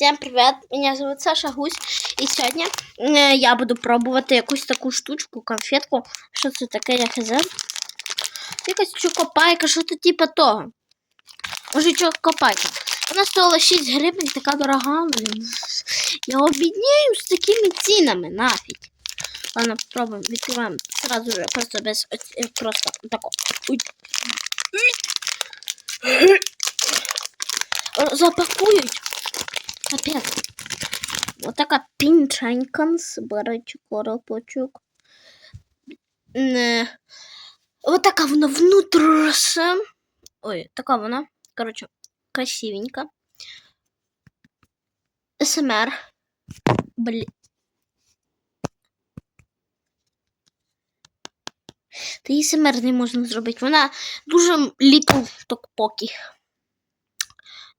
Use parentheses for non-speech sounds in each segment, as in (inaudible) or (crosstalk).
Всем привет! Меня зовут Саша Гусь. І сьогодні е, я буду пробувати якусь таку штучку, конфетку. Що це таке, я хз? Якась чокопайка, що то типа того. Може, чокопайка. Вона стоїла 6 гривень, така дорога. Я обіднію з такими цінами, нафіг. Ладно, попробуємо, відкриваємо сразу же, просто без, оць- е, просто тако. Запакують. Капець. Вот така пінченька збираючи коробочок. Не. Вот така вона внутрішня. Ой, така вона. Коротше, красивенька. СМР. Блін. Та її СМР не можна зробити. Вона дуже little токпокі.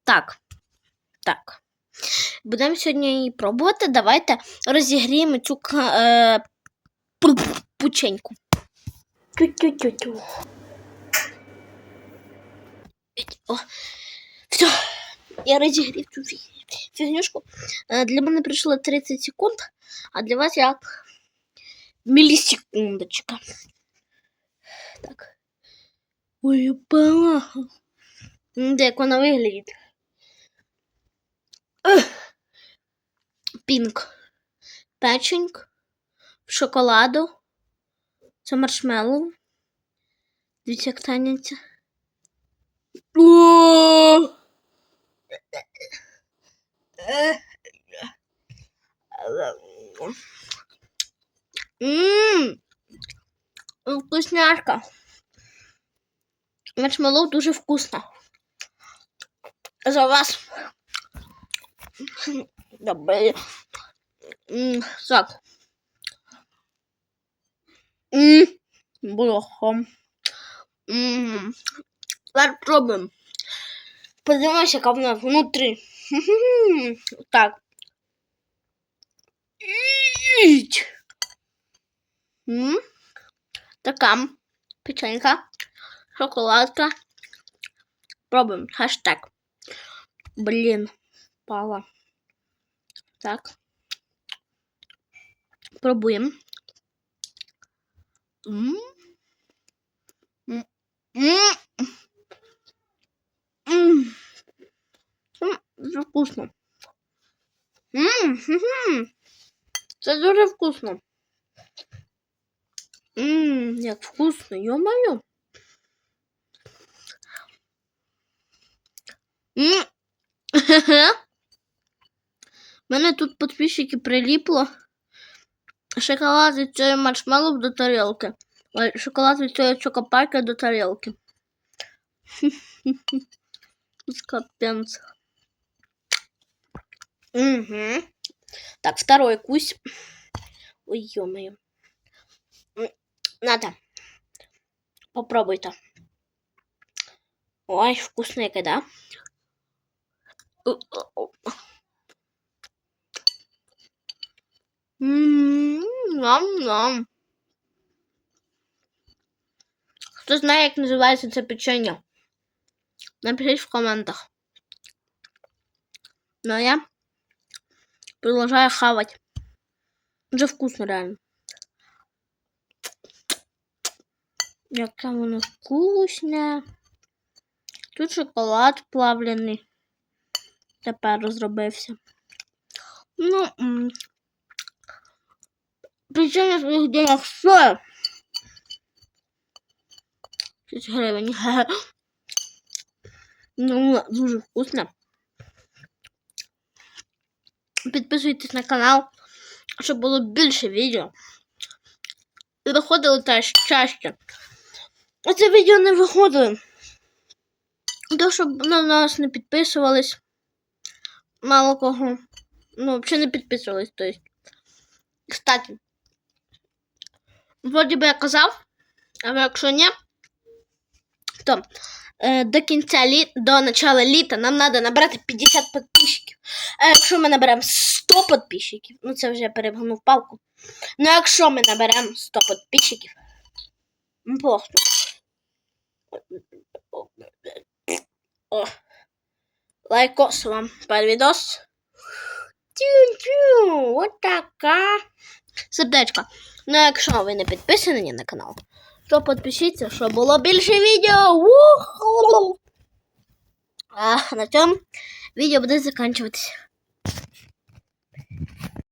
Так. Так. Будемо сьогодні її пробувати. Давайте розігріємо цю е, пученьку. Тю-тю-тю-тю. Все. Я розігрів цю фі- фігнюшку. Е, Для мене прийшло 30 секунд, а для вас як мілісекундочка. Так. Ой, пала. Де як вона виглядить? Пінк. Печеньк. Шоколаду. Це маршмеллоу. Дивіться, як таняться. О! Ммм. Вкусняшка. Маршмеллоу дуже вкусно. За вас. Добре. Так. М, Бляха. М, Зараз пробуємо. Подивимося, яка вона внутрі. (laughs) Так. Така печенька, шоколадка. Пробуємо. Хаштаг. Блін, пала. Так. Пробуємо. Дуже вкусно. Це дуже вкусно. Ммм, як вкусно, ё-моё. М. мене тут підписчики приліпло. Шоколад від цієї маршмеллоу до тарілки. Ой, шоколад від цієї чокопайки до тарілки. Скапенц. Угу. Так, второй кусь. Ой, ё-моё. М, Надо. Попробуй-то. Ой, вкусная да? Ням-ням. Хто знає, як називається це печення? Напишіть в коментах. Ну а я продолжаю хавать. Уже вкусно реально. Яка воно вкусне. Тут шоколад плавлений. Тепер розробився. Ну, м, печення своїх денег стоїть. 6 гривень. Ну, дуже вкусно. Підписуйтесь на канал, щоб було більше відео. І виходило теж чаще. Оце відео не виходило. То, щоб на нас не підписувались. Мало кого. Ну, взагалі не підписувались, то есть. Кстати. Вроді би я казав, але якщо ні, то е, до кінця літ, до начала літа нам треба набрати 50 підписчиків. А якщо ми наберемо 100 підписчиків, ну це вже я перегнув палку. Ну якщо ми наберемо 100 підписчиків, ну. О. Лайкос вам під відос. Тю-тю, от така. Сердечко. Ну, якщо ви не підписані на канал, то підпишіться, щоб було більше відео. А на цьому відео буде закінчуватися.